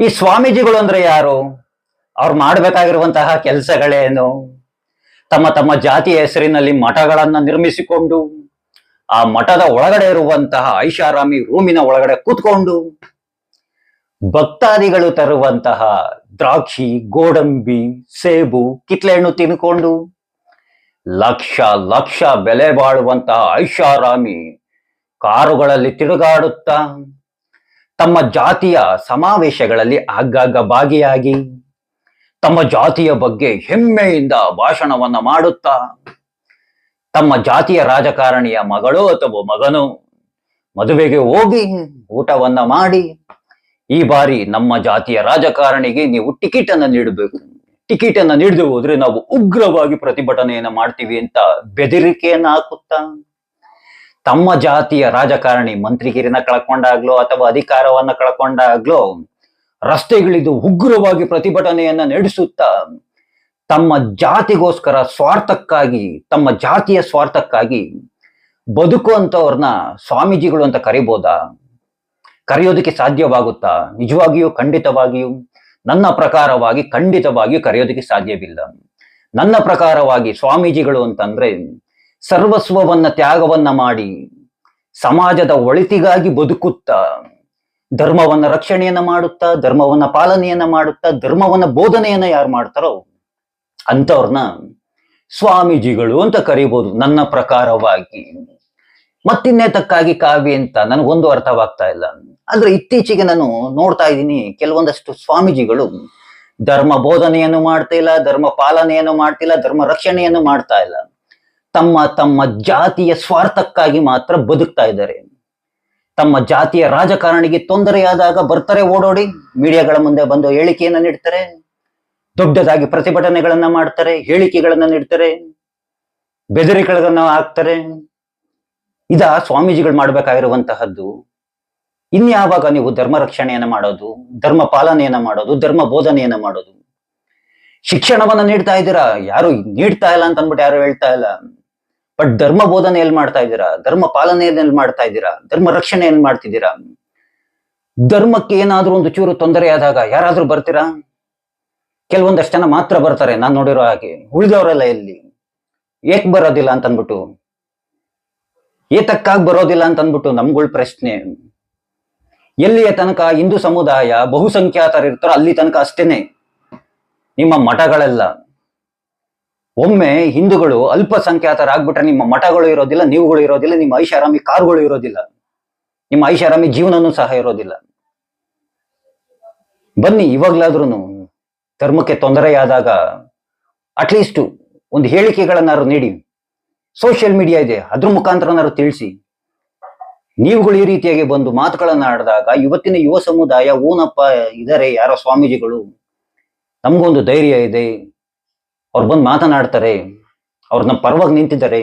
ಈ ಸ್ವಾಮೀಜಿಗಳು ಅಂದ್ರೆ ಯಾರು? ಅವ್ರು ಮಾಡಬೇಕಾಗಿರುವಂತಹ ಕೆಲಸಗಳೇನು? ತಮ್ಮ ತಮ್ಮ ಜಾತಿಯ ಹೆಸರಿನಲ್ಲಿ ಮಠಗಳನ್ನ ನಿರ್ಮಿಸಿಕೊಂಡು, ಆ ಮಠದ ಒಳಗಡೆ ಇರುವಂತಹ ಐಷಾರಾಮಿ ರೂಮಿನ ಒಳಗಡೆ ಕೂತ್ಕೊಂಡು, ಭಕ್ತಾದಿಗಳು ತರುವಂತಹ ದ್ರಾಕ್ಷಿ, ಗೋಡಂಬಿ, ಸೇಬು, ಕಿತ್ಲೆಹಣ್ಣು ತಿನ್ಕೊಂಡು, ಲಕ್ಷ ಲಕ್ಷ ಬೆಲೆ ಬಾಳುವಂತಹ ಐಷಾರಾಮಿ ಕಾರುಗಳಲ್ಲಿ ತಿರುಗಾಡುತ್ತಾ ತಮ್ಮ ಜಾತಿಯ ಸಮಾವೇಶಗಳಲ್ಲಿ ಆಗಾಗ ಭಾಗಿಯಾಗಿ, ತಮ್ಮ ಜಾತಿಯ ಬಗ್ಗೆ ಹೆಮ್ಮೆಯಿಂದ ಭಾಷಣವನ್ನ ಮಾಡುತ್ತಾ, ತಮ್ಮ ಜಾತಿಯ ರಾಜಕಾರಣಿಯ ಮಗಳು ಅಥವಾ ಮಗನು ಮದುವೆಗೆ ಹೋಗಿ ಊಟವನ್ನ ಮಾಡಿ, ಈ ಬಾರಿ ನಮ್ಮ ಜಾತಿಯ ರಾಜಕಾರಣಿಗೆ ನೀವು ಟಿಕೆಟ್ ಅನ್ನ ನೀಡಬೇಕು. ಟಿಕೆಟ್ ಅನ್ನ ನೀಡದೆ ಹೋದ್ರೆ ನಾವು ಉಗ್ರವಾಗಿ ಪ್ರತಿಭಟನೆಯನ್ನು ಮಾಡ್ತೀವಿ ಅಂತ ಬೆದರಿಕೆಯನ್ನ ಹಾಕುತ್ತಾ ತಮ್ಮ ಜಾತಿಯ ರಾಜಕಾರಣಿ ಮಂತ್ರಿಗಿರಿನ ಕಳ್ಕೊಂಡಾಗ್ಲೋ ಅಥವಾ ಅಧಿಕಾರವನ್ನ ಕಳ್ಕೊಂಡಾಗ್ಲೋ ರಸ್ತೆಗಳಿದು ಉಗ್ರವಾಗಿ ಪ್ರತಿಭಟನೆಯನ್ನ ನಡೆಸುತ್ತಾ ತಮ್ಮ ಜಾತಿಗೋಸ್ಕರ ಸ್ವಾರ್ಥಕ್ಕಾಗಿ, ತಮ್ಮ ಜಾತಿಯ ಸ್ವಾರ್ಥಕ್ಕಾಗಿ ಬದುಕುವಂಥವ್ರನ್ನ ಸ್ವಾಮೀಜಿಗಳು ಅಂತ ಕರಿಬೋದಾ? ಕರೆಯೋದಕ್ಕೆ ಸಾಧ್ಯವಾಗುತ್ತಾ? ನಿಜವಾಗಿಯೂ, ಖಂಡಿತವಾಗಿಯೂ, ನನ್ನ ಪ್ರಕಾರವಾಗಿ ಖಂಡಿತವಾಗಿಯೂ ಕರೆಯೋದಕ್ಕೆ ಸಾಧ್ಯವಿಲ್ಲ. ನನ್ನ ಪ್ರಕಾರವಾಗಿ ಸ್ವಾಮೀಜಿಗಳು ಅಂತಂದ್ರೆ ಸರ್ವಸ್ವವನ್ನ ತ್ಯಾಗವನ್ನ ಮಾಡಿ ಸಮಾಜದ ಒಳಿತಿಗಾಗಿ ಬದುಕುತ್ತಾ ಧರ್ಮವನ್ನ ರಕ್ಷಣೆಯನ್ನ ಮಾಡುತ್ತಾ, ಧರ್ಮವನ್ನ ಪಾಲನೆಯನ್ನ ಮಾಡುತ್ತಾ, ಧರ್ಮವನ್ನ ಬೋಧನೆಯನ್ನ ಯಾರು ಮಾಡ್ತಾರೋ ಅಂತವ್ರನ್ನ ಸ್ವಾಮೀಜಿಗಳು ಅಂತ ಕರಿಬಹುದು ನನ್ನ ಪ್ರಕಾರವಾಗಿ. ಮತ್ತಿನ್ನೇತಕ್ಕಾಗಿ ಕಾವ್ಯ ಅಂತ ನನಗೊಂದು ಅರ್ಥವಾಗ್ತಾ ಇಲ್ಲ. ಆದ್ರೆ ಇತ್ತೀಚೆಗೆ ನಾನು ನೋಡ್ತಾ ಇದ್ದೀನಿ ಕೆಲವೊಂದಷ್ಟು ಸ್ವಾಮೀಜಿಗಳು ಧರ್ಮ ಬೋಧನೆಯನ್ನು ಮಾಡ್ತಾ ಇಲ್ಲ ಧರ್ಮ ಪಾಲನೆಯನ್ನು ಮಾಡ್ತಿಲ್ಲ, ಧರ್ಮ ರಕ್ಷಣೆಯನ್ನು ಮಾಡ್ತಾ ಇಲ್ಲ. ತಮ್ಮ ತಮ್ಮ ಜಾತಿಯ ಸ್ವಾರ್ಥಕ್ಕಾಗಿ ಮಾತ್ರ ಬದುಕ್ತಾ ಇದ್ದಾರೆ. ತಮ್ಮ ಜಾತಿಯ ರಾಜಕಾರಣಿಗೆ ತೊಂದರೆಯಾದಾಗ ಬರ್ತಾರೆ ಓಡೋಡಿ, ಮೀಡಿಯಾಗಳ ಮುಂದೆ ಬಂದು ಹೇಳಿಕೆಯನ್ನ ನೀಡ್ತಾರೆ, ದೊಡ್ಡದಾಗಿ ಪ್ರತಿಭಟನೆಗಳನ್ನ ಮಾಡ್ತಾರೆ, ಹೇಳಿಕೆಗಳನ್ನ ನೀಡ್ತಾರೆ, ಬೆದರಿಕೆಗಳನ್ನ ಹಾಕ್ತಾರೆ. ಇದ ಸ್ವಾಮೀಜಿಗಳು ಮಾಡ್ಬೇಕಾಗಿರುವಂತಹದ್ದು. ಇನ್ಯಾವಾಗ ನೀವು ಧರ್ಮ ರಕ್ಷಣೆಯನ್ನ ಮಾಡೋದು, ಧರ್ಮ ಪಾಲನೆಯನ್ನ ಮಾಡೋದು, ಧರ್ಮ ಬೋಧನೆಯನ್ನ ಮಾಡೋದು, ಶಿಕ್ಷಣವನ್ನ ನೀಡ್ತಾ ಇದ್ದೀರಾ? ಯಾರು ನೀಡ್ತಾ ಇಲ್ಲ ಅಂತ ಅಂದ್ಬಿಟ್ಟು ಯಾರು ಹೇಳ್ತಾ ಇಲ್ಲ? ಬಟ್ ಧರ್ಮ ಬೋಧನೆ ಎಲ್ಲಿ ಮಾಡ್ತಾ ಇದ್ದೀರಾ ಧರ್ಮ ಪಾಲನೆಯಲ್ಲಿ ಮಾಡ್ತಾ ಇದ್ದೀರಾ ಧರ್ಮ ರಕ್ಷಣೆ ಏನ್ ಮಾಡ್ತಿದ್ದೀರಾ ಧರ್ಮಕ್ಕೆ ಏನಾದ್ರೂ ಒಂದು ಚೂರು ತೊಂದರೆ ಆದಾಗ ಯಾರಾದ್ರೂ ಬರ್ತೀರಾ ಕೆಲವೊಂದಷ್ಟು ಜನ ಮಾತ್ರ ಬರ್ತಾರೆ ನಾನ್ ನೋಡಿರೋ ಹಾಗೆ ಉಳಿದವರೆಲ್ಲ ಎಲ್ಲಿ ಏಕ್ ಬರೋದಿಲ್ಲ ಅಂತ ಅಂದ್ಬಿಟ್ಟು ಏತಕ್ಕಾಗಿ ಬರೋದಿಲ್ಲ ಅಂತ ಅಂದ್ಬಿಟ್ಟು ನಮ್ಗಳ ಪ್ರಶ್ನೆ ಎಲ್ಲಿಯ ತನಕ ಹಿಂದೂ ಸಮುದಾಯ ಬಹುಸಂಖ್ಯಾತರಿರ್ತಾರೋ ಅಲ್ಲಿ ತನಕ ಅಷ್ಟೇನೆ ನಿಮ್ಮ ಮಠಗಳೆಲ್ಲ ಒಮ್ಮೆ ಹಿಂದೂಗಳು ಅಲ್ಪಸಂಖ್ಯಾತರಾಗ್ಬಿಟ್ರೆ ನಿಮ್ಮ ಮಠಗಳು ಇರೋದಿಲ್ಲ, ನೀವುಗಳು ಇರೋದಿಲ್ಲ, ನಿಮ್ಮ ಐಷಾರಾಮಿ ಕಾರುಗಳು ಇರೋದಿಲ್ಲ, ನಿಮ್ಮ ಐಷಾರಾಮಿ ಜೀವನನೂ ಸಹ ಇರೋದಿಲ್ಲ. ಬನ್ನಿ ಇವಾಗ್ಲಾದ್ರೂ ಧರ್ಮಕ್ಕೆ ತೊಂದರೆಯಾದಾಗ ಅಟ್ಲೀಸ್ಟ್ ಒಂದು ಹೇಳಿಕೆಗಳನ್ನಾರು ನೀಡಿ. ಸೋಷಿಯಲ್ ಮೀಡಿಯಾ ಇದೆ, ಅದ್ರ ಮುಖಾಂತರನಾರು ತಿಳಿಸಿ. ನೀವುಗಳು ಈ ರೀತಿಯಾಗಿ ಬಂದು ಮಾತುಗಳನ್ನ ಆಡಿದಾಗ ಇವತ್ತಿನ ಯುವ ಸಮುದಾಯ, ಓನಪ್ಪ ಇದಾರೆ ಯಾರೋ ಸ್ವಾಮೀಜಿಗಳು, ನಮಗೊಂದು ಧೈರ್ಯ ಇದೆ ಅವ್ರು ಬಂದು ಮಾತನಾಡ್ತಾರೆ ಅವ್ರು ನಮ್ಮ ಪರವಾಗಿ ನಿಂತಿದ್ದಾರೆ.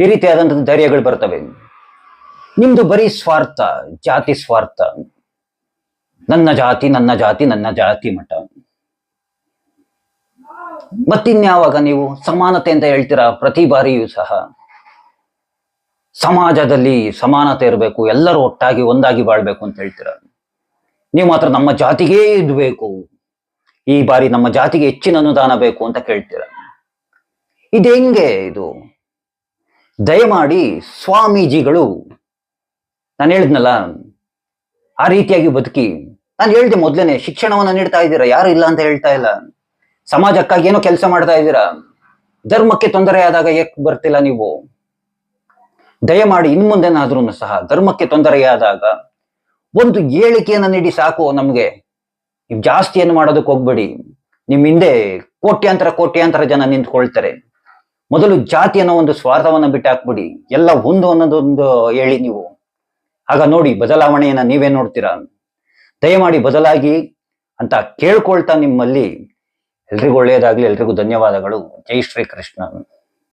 ಈ ರೀತಿಯಾದಂತಹ ಧೈರ್ಯಗಳು ಬರ್ತವೆ. ನಿಮ್ದು ಬರೀ ಸ್ವಾರ್ಥ, ಜಾತಿ ಸ್ವಾರ್ಥ. ನನ್ನ ಜಾತಿ ನನ್ನ ಜಾತಿ ನನ್ನ ಜಾತಿ ಮಠ. ಮತ್ತಿನ್ಯಾವಾಗ ನೀವು ಸಮಾನತೆ ಅಂತ ಹೇಳ್ತೀರಾ? ಪ್ರತಿ ಬಾರಿಯೂ ಸಹ. ಸಮಾಜದಲ್ಲಿ ಸಮಾನತೆ ಇರಬೇಕು, ಎಲ್ಲರೂ ಒಟ್ಟಾಗಿ ಒಂದಾಗಿ ಬಾಳ್ಬೇಕು ಅಂತ ಹೇಳ್ತೀರ? ನೀವು ಮಾತ್ರ ನಮ್ಮ ಜಾತಿಗೇ ಇದು ಬೇಕು ಈ ಬಾರಿ ನಮ್ಮ ಜಾತಿಗೆ ಹೆಚ್ಚಿನ ಅನುದಾನ ಬೇಕು ಅಂತ ಕೇಳ್ತೀರ. ಇದು ಇದು? ದಯಮಾಡಿ ಸ್ವಾಮೀಜಿಗಳು, ನಾನು ಹೇಳಿದ್ನಲ್ಲ, ಆ ರೀತಿಯಾಗಿ ಬದುಕಿ. ನಾನು ಹೇಳ್ದೆ ಮೊದ್ಲೇನೆ, ಶಿಕ್ಷಣವನ್ನ ನೀಡ್ತಾ ಇದ್ದೀರಾ? ಯಾರು ಇಲ್ಲ ಅಂತ ಹೇಳ್ತಾ ಇಲ್ಲ. ಸಮಾಜಕ್ಕಾಗಿ ಏನೋ ಕೆಲಸ ಮಾಡ್ತಾ ಇದ್ದೀರಾ? ಧರ್ಮಕ್ಕೆ ತೊಂದರೆ ಆದಾಗ ಏಕ್ ಬರ್ತಿಲ್ಲ ನೀವು? ದಯಮಾಡಿ ಇನ್ಮುಂದೆನಾದ್ರೂ ಸಹ, ಧರ್ಮಕ್ಕೆ ತೊಂದರೆಯಾದಾಗ ಒಂದು ಹೇಳಿಕೆಯನ್ನ ನೀಡಿ ಸಾಕು ನಮ್ಗೆ. ನೀವು ಜಾಸ್ತಿ ಏನು ಮಾಡೋದಕ್ಕೆ ಹೋಗ್ಬೇಡಿ. ನಿಮ್ಮ ಹಿಂದೆ ಕೋಟ್ಯಾಂತರ ಕೋಟ್ಯಾಂತರ ಜನ ನಿಂತ್ಕೊಳ್ತಾರೆ. ಮೊದಲು ಜಾತಿ ಅನ್ನೋ ಒಂದು ಸ್ವಾರ್ಥವನ್ನ ಬಿಟ್ಟು ಹಾಕ್ಬಿಡಿ ಎಲ್ಲ ಒಂದು ಅನ್ನೋದೊಂದು ಹೇಳಿ ನೀವು. ಆಗ ನೋಡಿ ಬದಲಾವಣೆಯನ್ನ ನೀವೇ ನೋಡ್ತೀರಾ? ದಯಮಾಡಿ ಬದಲಾಗಿ ಅಂತ ಕೇಳ್ಕೊಳ್ತಾ ನಿಮ್ಮಲ್ಲಿ. ಎಲ್ರಿಗೂ ಒಳ್ಳೆಯದಾಗ್ಲಿ, ಎಲ್ರಿಗೂ ಧನ್ಯವಾದಗಳು. ಜೈ ಶ್ರೀ ಕೃಷ್ಣ